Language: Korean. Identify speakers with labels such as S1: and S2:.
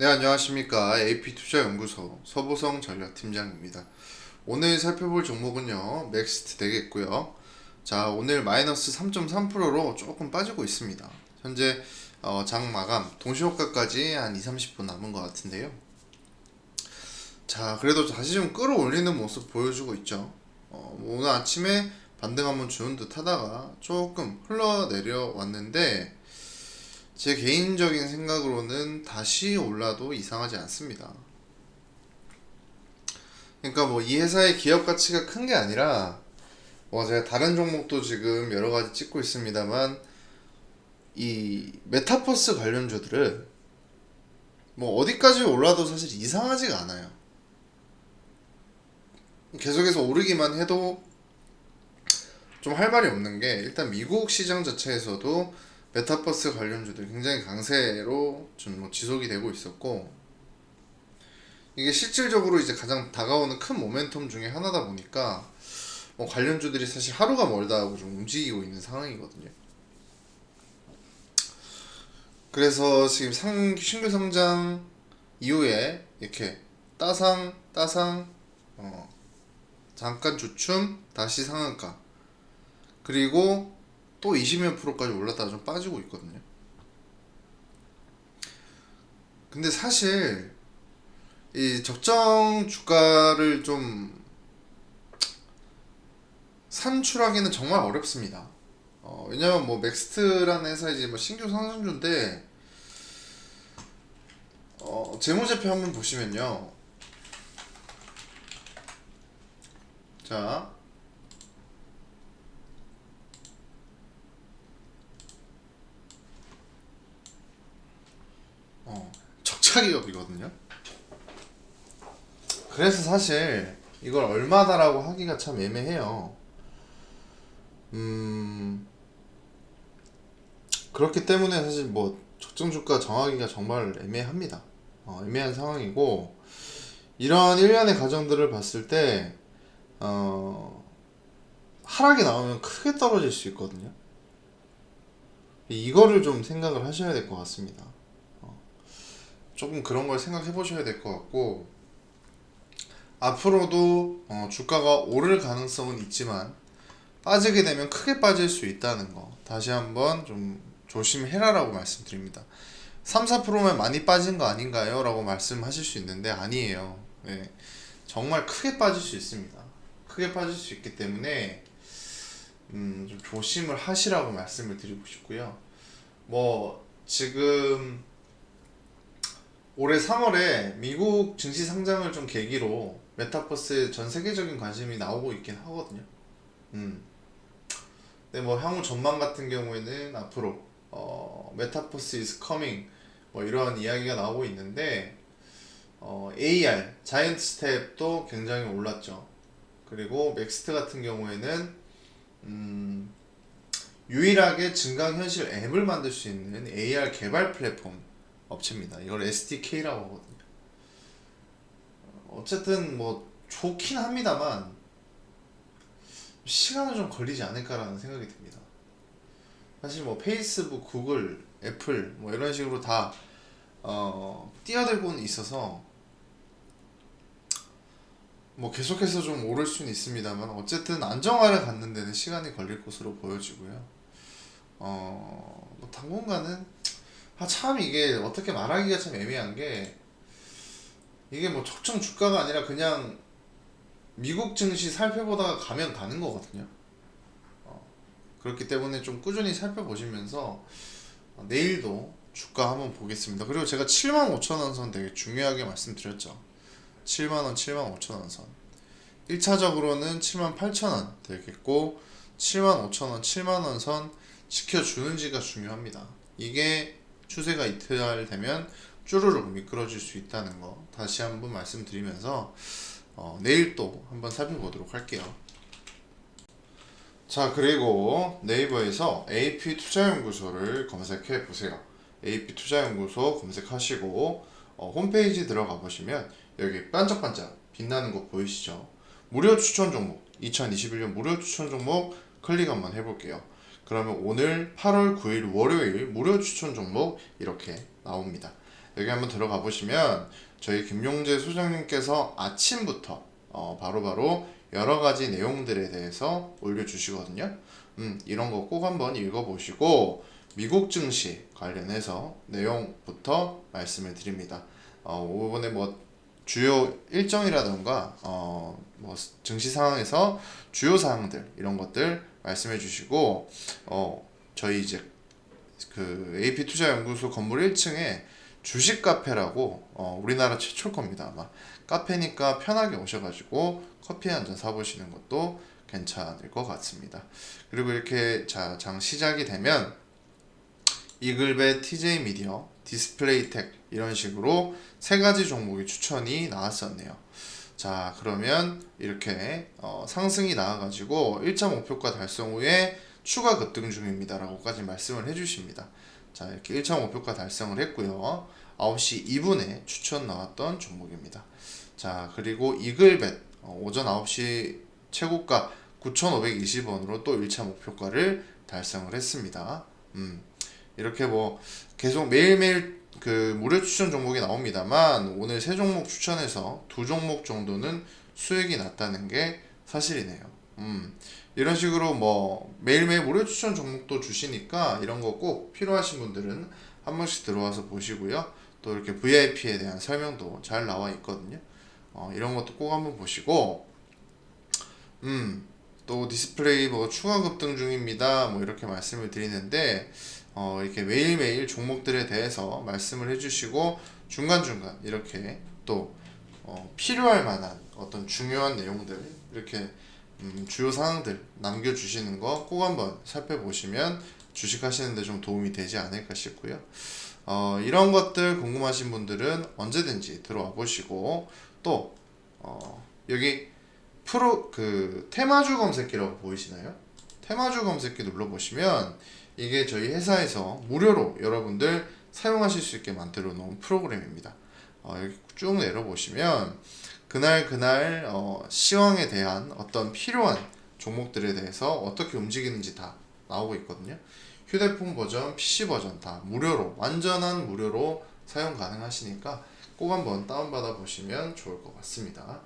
S1: 네, 안녕하십니까. AP투자연구소 서보성 전략팀장입니다. 오늘 살펴볼 종목은요, 맥스트 되겠고요. 자, 오늘 마이너스 3.3%로 조금 빠지고 있습니다. 현재 어, 장 마감, 동시효과까지 한 2, 30분 남은 것 같은데요. 자, 그래도 다시 좀 끌어올리는 모습 보여주고 있죠. 어, 뭐 오늘 아침에 반등 한번 주는 듯 하다가 조금 흘러내려 왔는데, 제 개인적인 생각으로는 다시 올라도 이상하지 않습니다. 그러니까 뭐 이 회사의 기업 가치가 큰 게 아니라 뭐 제가 다른 종목도 지금 여러 가지 찍고 있습니다만 이 메타버스 관련주들은 뭐 어디까지 올라도 사실 이상하지가 않아요. 계속해서 오르기만 해도 좀 할 말이 없는 게 일단 미국 시장 자체에서도 메타버스 관련주들 굉장히 강세로 좀 뭐 지속이 되고 있었고 이게 실질적으로 이제 가장 다가오는 큰 모멘텀 중에 하나다 보니까 뭐 관련주들이 사실 하루가 멀다 하고 좀 움직이고 있는 상황이거든요. 그래서 지금 상, 신규 상장 이후에 이렇게 따상 따상 어, 잠깐 주춤 다시 상한가 그리고 또 20몇 프로까지 올랐다가 좀 빠지고 있거든요. 근데 사실 이 적정 주가를 좀 산출하기는 정말 어렵습니다. 어, 왜냐면 뭐 맥스트라는 회사 이제 뭐 신규 상승주인데 어, 재무제표 한번 보시면요. 자, 2차 기업이거든요. 그래서 사실 이걸 얼마다라고 하기가 참 애매해요. 음, 그렇기 때문에 사실 뭐 적정 주가 정하기가 정말 애매합니다. 어, 애매한 상황이고, 이런 일련의 과정들을 봤을 때, 어, 하락이 나오면 크게 떨어질 수 있거든요. 이거를 좀 생각을 하셔야 될 것 같습니다. 조금 그런 걸 생각해 보셔야 될 것 같고 앞으로도 어, 주가가 오를 가능성은 있지만 빠지게 되면 크게 빠질 수 있다는 거 다시 한번 좀 조심해라라고 말씀드립니다. 3, 4%면 많이 빠진 거 아닌가요? 라고 말씀하실 수 있는데 아니에요. 네. 정말 크게 빠질 수 있습니다. 크게 빠질 수 있기 때문에 음, 좀 조심을 하시라고 말씀을 드리고 싶고요. 뭐 지금 올해 3월에 미국 증시 상장을 좀 계기로 메타버스에 전 세계적인 관심이 나오고 있긴 하거든요. 음. 근데 뭐 향후 전망 같은 경우에는 앞으로 어, 메타버스 is coming 뭐 이런 이야기가 나오고 있는데 어, AR 자이언트 스텝도 굉장히 올랐죠. 그리고 맥스트 같은 경우에는 음, 유일하게 증강현실 앱을 만들 수 있는 AR 개발 플랫폼 업체입니다. 이걸 SDK라고 하거든요. 어쨌든 뭐 좋긴 합니다만 시간은 좀 걸리지 않을까라는 생각이 듭니다. 사실 뭐 페이스북, 구글, 애플 뭐 이런 식으로 다 어, 뛰어들고는 있어서 뭐 계속해서 좀 오를 수는 있습니다만 어쨌든 안정화를 갖는 데는 시간이 걸릴 것으로 보여지고요. 어, 뭐 당분간은 아, 참 이게 어떻게 말하기가 참 애매한 게 이게 뭐 적정 주가가 아니라 그냥 미국 증시 살펴보다가 가면 가는 거거든요. 어, 그렇기 때문에 좀 꾸준히 살펴보시면서 어, 내일도 주가 한번 보겠습니다. 그리고 제가 7만 5천 원 선 되게 중요하게 말씀드렸죠. 7만 원, 7만 5천 원 선. 1차적으로는 7만 8천 원 되겠고 7만 5천 원, 7만 원 선 지켜주는지가 중요합니다. 이게 추세가 이탈 되면 쭈루룩 미끄러질 수 있다는 거 다시 한번 말씀드리면서 어, 내일 또 한번 살펴보도록 할게요. 자 그리고 네이버에서 AP 투자연구소를 검색해 보세요. AP 투자연구소 검색하시고 어, 홈페이지 들어가 보시면 여기 반짝반짝 빛나는 거 보이시죠? 무료 추천 종목 2021년 무료 추천 종목 클릭 한번 해볼게요. 그러면 오늘 8월 9일 월요일 무료 추천 종목 이렇게 나옵니다. 여기 한번 들어가 보시면 저희 김용재 소장님께서 아침부터 어, 바로바로 여러 가지 내용들에 대해서 올려주시거든요. 음, 이런 거 꼭 한번 읽어보시고 미국 증시 관련해서 내용부터 말씀을 드립니다. 어, 이번에 뭐 주요 일정이라던가 어, 뭐 증시 상황에서 주요 사항들 이런 것들 말씀해 주시고 어, 저희 이제 그 AP 투자 연구소 건물 1층에 주식 카페라고 어, 우리나라 최초일 겁니다 아마 카페니까 편하게 오셔가지고 커피 한 잔 사보시는 것도 괜찮을 것 같습니다. 그리고 이렇게 자, 장 시작이 되면 이글벳, TJ 미디어, 디스플레이텍 이런 식으로 세 가지 종목의 추천이 나왔었네요. 자 그러면 이렇게 어, 상승이 나와가지고 1차 목표가 달성 후에 추가 급등 중입니다 라고까지 말씀을 해주십니다. 자 이렇게 1차 목표가 달성을 했고요. 9시 2분에 추천 나왔던 종목입니다. 자 그리고 이글벳 어, 오전 9시 최고가 9,520원으로 또 1차 목표가를 달성을 했습니다. 음, 이렇게 뭐 계속 매일매일 그 무료 추천 종목이 나옵니다만 오늘 세 종목 추천해서 두 종목 정도는 수익이 났다는 게 사실이네요. 음, 이런 식으로 뭐 매일매일 무료 추천 종목도 주시니까 이런 거 꼭 필요하신 분들은 한 번씩 들어와서 보시고요. 또 이렇게 VIP에 대한 설명도 잘 나와 있거든요. 어, 이런 것도 꼭 한번 보시고 음, 또 디스플레이 뭐 추가 급등 중입니다. 뭐 이렇게 말씀을 드리는데 어, 이렇게 매일매일 종목들에 대해서 말씀을 해주시고 중간중간 이렇게 또 어, 필요할 만한 어떤 중요한 내용들 이렇게 음, 주요 사항들 남겨주시는 거 꼭 한번 살펴보시면 주식 하시는데 좀 도움이 되지 않을까 싶고요. 어, 이런 것들 궁금하신 분들은 언제든지 들어와 보시고 또 어, 여기 프로 그 테마주 검색기라고 보이시나요? 테마주 검색기 눌러 보시면 이게 저희 회사에서 무료로 여러분들 사용하실 수 있게 만들어 놓은 프로그램입니다. 어, 여기 쭉 내려 보시면 그날 그날 어, 시황에 대한 어떤 필요한 종목들에 대해서 어떻게 움직이는지 다 나오고 있거든요. 휴대폰 버전, PC 버전 다 무료로 완전한 무료로 사용 가능하시니까 꼭 한번 다운받아 보시면 좋을 것 같습니다.